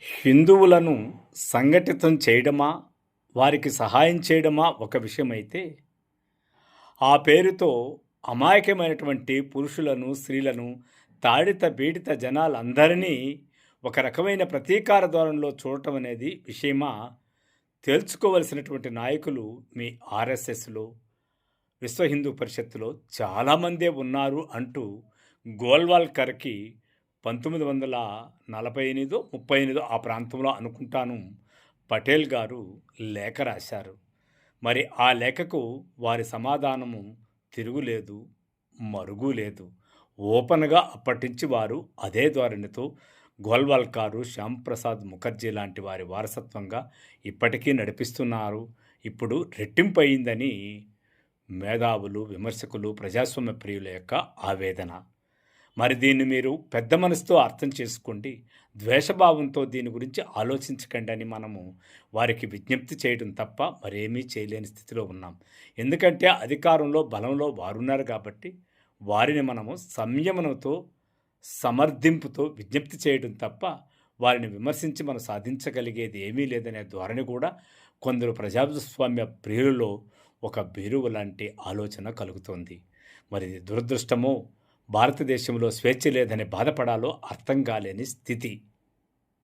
హిందువులను సంఘటితం చేయడమా? వారికి సహాయం చేయడమా? ఒక విషయమైతే ఆ పేరుతో అమాయకమైనటువంటి పురుషులను స్త్రీలను తాడిత బీడిత జనాలందరినీ ఒక రకమైన ప్రతీకార ధోరణిలో చూడటం అనేది విషయమా? తేల్చుకోవలసినటువంటి నాయకులు మీ ఆర్ఎస్ఎస్లో విశ్వ హిందూ పరిషత్తులో చాలామందే ఉన్నారు అంటూ గోల్వాల్కర్కి పంతొమ్మిది వందల నలభై ఎనిమిదో ముప్పై ఎనిమిదో ఆ ప్రాంతంలో అనుకుంటాను. పటేల్ గారు లేఖ రాశారు. మరి ఆ లేఖకు వారి సమాధానము తిరుగులేదు మరుగు లేదు. ఓపెన్గా అప్పటించి వారు అదే ధోరణితో గోల్వాల్కారు శ్యాంప్రసాద్ ముఖర్జీ లాంటి వారి వారసత్వంగా ఇప్పటికీ నడిపిస్తున్నారు. ఇప్పుడు రెట్టింపు అయిందని మేధావులు విమర్శకులు ప్రజాస్వామ్య ప్రియుల యొక్క ఆవేదన. మరి దీన్ని మీరు పెద్ద మనసుతో అర్థం చేసుకోండి. ద్వేషభావంతో దీని గురించి ఆలోచించకండి అని మనము వారికి విజ్ఞప్తి చేయడం తప్ప మరేమీ చేయలేని స్థితిలో ఉన్నాం. ఎందుకంటే అధికారంలో బలంలో వారున్నారు కాబట్టి వారిని మనము సంయమనంతో సమర్థింపుతో విజ్ఞప్తి చేయడం తప్ప వారిని విమర్శించి మనం సాధించగలిగేది ఏమీ లేదనే ధోరణి కూడా కొందరు ప్రజాస్వామ్య ప్రియులలో ఒక బెరువు లాంటి ఆలోచన కలుగుతోంది. మరి దురదృష్టమో భారతదేశంలో స్వేచ్ఛ లేదని బాధపడాలో అర్థం కాలేని స్థితి.